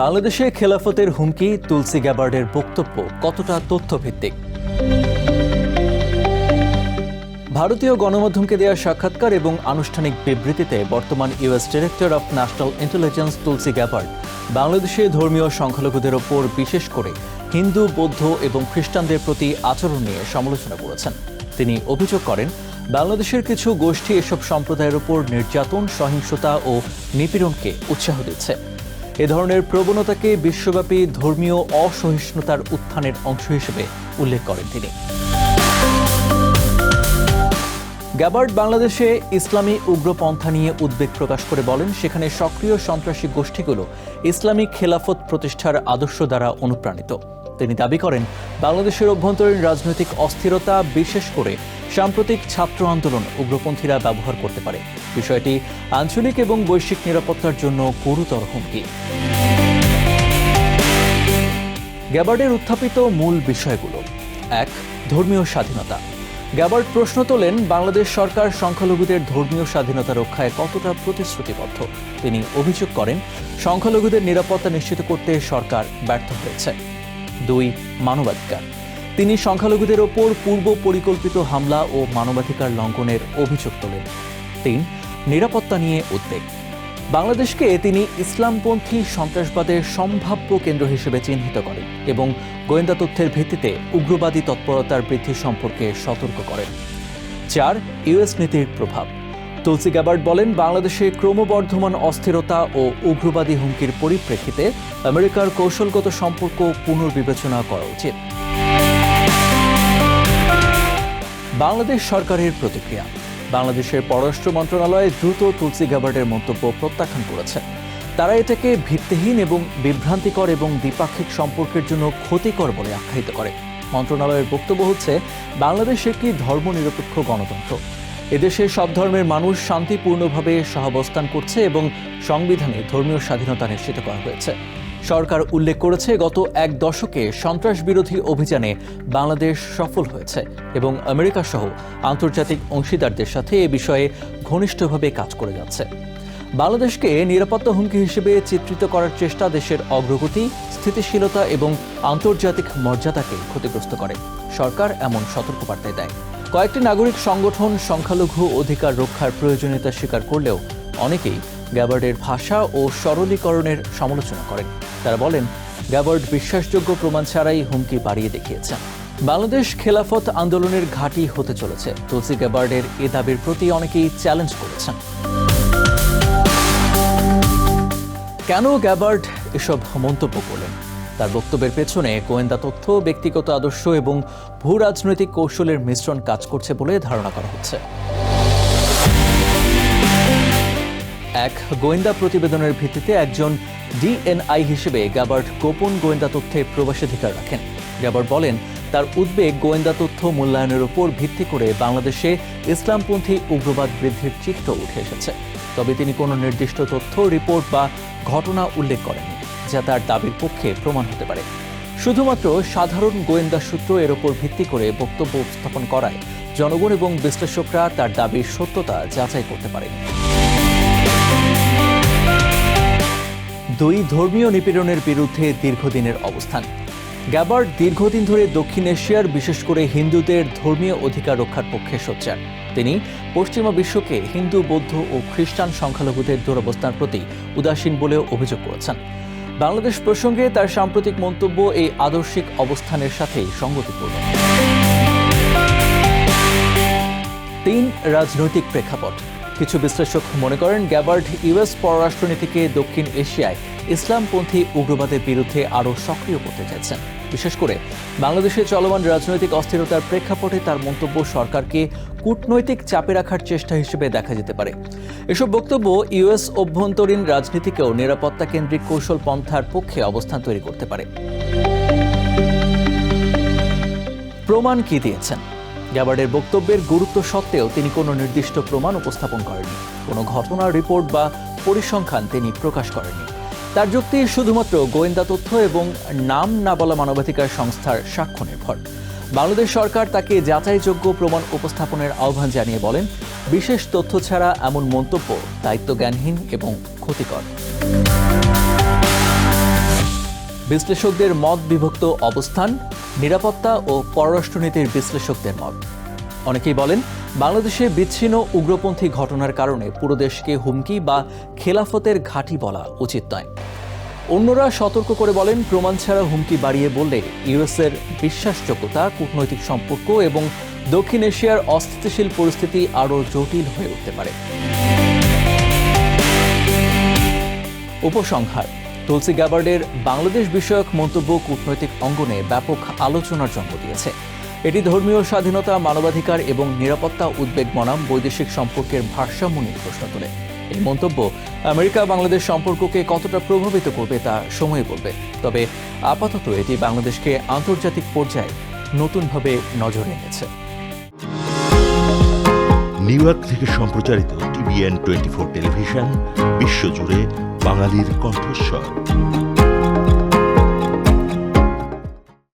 বাংলাদেশে খেলাফতের হুমকি, তুলসি গ্যাবার্ডের বক্তব্য কতটা তথ্যভিত্তিক? ভারতীয় গণমাধ্যমকে দেওয়া সাক্ষাৎকার এবং আনুষ্ঠানিক বিবৃতিতে বর্তমান US director of national intelligence Tulsi Gabbard বাংলাদেশে ধর্মীয় সংখ্যালঘুদের ওপর বিশেষ করে হিন্দু, বৌদ্ধ এবং খ্রিস্টানদের প্রতি আচরণ নিয়ে সমালোচনা করেছেন। তিনি অভিযোগ করেন, বাংলাদেশের কিছু গোষ্ঠী এসব সম্প্রদায়ের উপর নির্যাতন, সহিংসতা ও নিপীড়নকে উৎসাহ দিচ্ছে। এ ধরনের প্রবণতাকে বিশ্বব্যাপী ধর্মীয় অসহিষ্ণুতার উত্থানের অংশ হিসেবে উল্লেখ করেন তিনি। গ্যাবার্ড বাংলাদেশে ইসলামী উগ্রপন্থা নিয়ে উদ্বেগ প্রকাশ করে বলেন, সেখানে সক্রিয় সন্ত্রাসী গোষ্ঠীগুলো ইসলামী খেলাফত প্রতিষ্ঠার আদর্শ দ্বারা অনুপ্রাণিত। তিনি দাবি করেন, বাংলাদেশের অভ্যন্তরীণ রাজনৈতিক অস্থিরতা বিশেষ করে সাম্প্রতিক ছাত্র আন্দোলন উগ্রপন্থীরা ব্যবহার করতে পারে। বিষয়টি আঞ্চলিক এবং বৈশ্বিক নিরাপত্তার জন্য গুরুতর হুমকি। গ্যাবার্ডের উত্থাপিত মূল বিষয়গুলো। এক, ধর্মীয় স্বাধীনতা। গ্যাবার্ড প্রশ্ন তোলেন, বাংলাদেশ সরকার সংখ্যালঘুদের ধর্মীয় স্বাধীনতা রক্ষায় কতটা প্রতিশ্রুতিবদ্ধ? তিনি অভিযোগ করেন, সংখ্যালঘুদের নিরাপত্তা নিশ্চিত করতে সরকার ব্যর্থ হয়েছে। দুই মানবাধিকার। তিনি সংখ্যালঘুদের ওপর পূর্ব পরিকল্পিত হামলা ও মানবাধিকার লঙ্ঘনের অভিযোগ তোলেন। তিন, নিরাপত্তা নিয়ে উদ্বেগ। বাংলাদেশকে তিনি ইসলামপন্থী সন্ত্রাসবাদের সম্ভাব্য কেন্দ্র হিসেবে চিহ্নিত করেন এবং গোয়েন্দা তথ্যের ভিত্তিতে উগ্রবাদী তৎপরতার বৃদ্ধি সম্পর্কে সতর্ক করেন। চার, ইউএস নীতির প্রভাব। তুলসি গ্যাবার্ড বলেন, বাংলাদেশে ক্রমবর্ধমান অস্থিরতা ও উগ্রবাদী হুমকির পরিপ্রেক্ষিতে আমেরিকার কৌশলগত সম্পর্ক পুনর্বিবেচনা করা উচিত। বাংলাদেশ সরকারের প্রতিক্রিয়া। বাংলাদেশের পররাষ্ট্র মন্ত্রণালয় দ্রুত তুলসি গ্যাবার্ডের মন্তব্য প্রত্যাখ্যান করেছে। তারা এটাকে ভিত্তিহীন এবং বিভ্রান্তিকর এবং দ্বিপাক্ষিক সম্পর্কের জন্য ক্ষতিকর বলে আখ্যায়িত করে। মন্ত্রণালয়ের বক্তব্য হচ্ছে, বাংলাদেশ একটি ধর্মনিরপেক্ষ গণতন্ত্র। এদেশে সব ধর্মের মানুষ শান্তিপূর্ণভাবে সহাবস্থান করছে এবং সংবিধানে ধর্মীয় স্বাধীনতা নিশ্চিত করা হয়েছে। সরকার উল্লেখ করেছে, গত এক দশকে সন্ত্রাস বিরোধী অভিযানে বাংলাদেশ সফল হয়েছে এবং আমেরিকা সহ আন্তর্জাতিক অংশীদারদের সাথে এ বিষয়ে ঘনিষ্ঠভাবে কাজ করে যাচ্ছে। বাংলাদেশকে নিরাপত্তা হুমকি হিসেবে চিত্রিত করার চেষ্টা দেশের অগ্রগতি, স্থিতিশীলতা এবং আন্তর্জাতিক মর্যাদাকে ক্ষতিগ্রস্ত করে। সরকার এমন সতর্কবার্তায় দেয়। কয়েকটি নাগরিক সংগঠন সংখ্যালঘু অধিকার রক্ষার প্রয়োজনীয়তা স্বীকার করলেও অনেকেই গ্যাবার্ডের ভাষা ও সরলীকরণের সমালোচনা করেন। তারা বলেন, গ্যাবার্ড বিশ্বাসযোগ্য প্রমাণ ছাড়াই হুমকি বাড়িয়ে দেখিয়েছেন। বাংলাদেশ খেলাফত আন্দোলনের ঘাঁটি হতে চলেছে। তুলসি গ্যাবার্ডের এ দাবির প্রতি অনেকেই চ্যালেঞ্জ করেছেন। কেন গ্যাবার্ড এসব মন্তব্য করলেন? তার বক্তব্যের পেছনে গোয়েন্দা তথ্য, ব্যক্তিগত আদর্শ এবং ভূ রাজনৈতিক কৌশলের মিশ্রণ কাজ করছে বলে ধারণা করা হচ্ছে। এক গোয়েন্দা প্রতিবেদনের ভিত্তিতে একজন ডিএনআই হিসেবে গ্যাবার্ড গোপন গোয়েন্দা তথ্যে প্রবেশাধিকার রাখেন। গ্যাবার্ড বলেন, তার উদ্বেগ গোয়েন্দা তথ্য মূল্যায়নের উপর ভিত্তি করে বাংলাদেশে ইসলামপন্থী উগ্রবাদ বৃদ্ধির চিত্র উঠে এসেছে। তবে তিনি কোনো নির্দিষ্ট তথ্য, রিপোর্ট বা ঘটনা উল্লেখ করেননি। তার দাবির পক্ষে প্রমাণ হতে পারে। শুধুমাত্র সাধারণ গোয়েন্দা সূত্র এর ওপর ভিত্তি করে বক্তব্য উপস্থাপন করায় জনগণ এবং বিশ্লেষকরা তার দাবির সত্যতা যাচাই করতে পারেন। দুই ধর্মীয় নিপীড়নের বিরুদ্ধে দীর্ঘদিনের অবস্থান। গ্যাবার্ড দীর্ঘদিন ধরে দক্ষিণ এশিয়ার, বিশেষ করে হিন্দুদের ধর্মীয় অধিকার রক্ষার পক্ষে সোচ্চার। তিনি পশ্চিমা বিশ্বকে হিন্দু, বৌদ্ধ ও খ্রিস্টান সংখ্যালঘুদের দুরবস্থার প্রতি উদাসীন বলেও অভিযোগ করেছেন। বাংলাদেশ প্রসঙ্গে তার সাম্প্রতিক মন্তব্য এই আদর্শিক অবস্থানের সাথেই সংগতিপূর্ণ তিন রাজনৈতিক প্রেক্ষাপট। কিছু বিশ্লেষক মনে করেন গ্যাবার্ড ইউএস পররাষ্ট্রনীতিকে দক্ষিণ এশিয়ায় ইসলামপন্থী উগ্রবাদের বিরুদ্ধে আরও সক্রিয় করতে চাইছেন। বিশেষ করে বাংলাদেশে চলমান রাজনৈতিক অস্থিরতার প্রেক্ষাপটে তার মন্তব্য সরকারকে কূটনৈতিক চাপে রাখার চেষ্টা হিসেবে দেখা যেতে পারে। এসব বক্তব্য ইউএস অভ্যন্তরীণ রাজনীতিকেও নিরাপত্তা কেন্দ্রিক কৌশল পন্থার পক্ষে অবস্থান তৈরি করতে পারে। প্রমাণ কি দিয়েছেন? গ্যাবার্ডের বক্তব্যের গুরুত্ব সত্ত্বেও তিনি কোনো নির্দিষ্ট প্রমাণ উপস্থাপন করেননি। কোনো ঘটনার রিপোর্ট বা পরিসংখ্যান তিনি প্রকাশ করেননি। তার যুক্তি শুধুমাত্র গোয়েন্দা তথ্য এবং নাম না বলা মানবাধিকার সংস্থার সাক্ষ্য নির্ভর। বাংলাদেশ সরকার তাকে যাচাইযোগ্য প্রমাণ উপস্থাপনের আহ্বান জানিয়ে বলেন, বিশেষ তথ্য ছাড়া এমন মন্তব্য দায়িত্বজ্ঞানহীন এবং ক্ষতিকর। বিশ্লেষকদের মত বিভক্ত অবস্থান, নিরাপত্তা ও পররাষ্ট্রনীতির বিশ্লেষকদের মত। অনেকেই বলেন, বাংলাদেশে বিচ্ছিন্ন উগ্রপন্থী ঘটনার কারণে পুরো দেশকে হুমকি বা খেলাফতের ঘাঁটি বলা উচিত নয়। অন্যরা সতর্ক করে বলেন, প্রমাণ ছাড়া হুমকি বাড়িয়ে বললে ইউএসের বিশ্বাসযোগ্যতা, কূটনৈতিক সম্পর্ক এবং দক্ষিণ এশিয়ার অস্থিতিশীল পরিস্থিতি আরও জটিল হয়ে উঠতে পারে। উপসংহার, তুলসী গ্যাবার্ডের বাংলাদেশ বিষয়ক মন্তব্য কূটনৈতিক অঙ্গনে ব্যাপক আলোচনার জন্ম দিয়েছে। এটি ধর্মীয় স্বাধীনতা, মানবাধিকার এবং নিরাপত্তা উদ্বেগ বনাম বৈদেশিক সম্পর্কের ভারসাম্য নিয়ে প্রশ্ন তোলে। এই মন্তব্য আমেরিকা বাংলাদেশ সম্পর্ককে কতটা প্রভাবিত করবে তা সময় বলবে। তবে আপাতত এটি বাংলাদেশকে আন্তর্জাতিক পর্যায়ে নতুনভাবে নজরে এনেছে। নিউ ইয়র্ক থেকে সম্প্রচারিত টিভিএন টোয়েন্টি ফোর টেলিভিশন, বিশ্বজুড়ে বাঙালির কণ্ঠস্বর।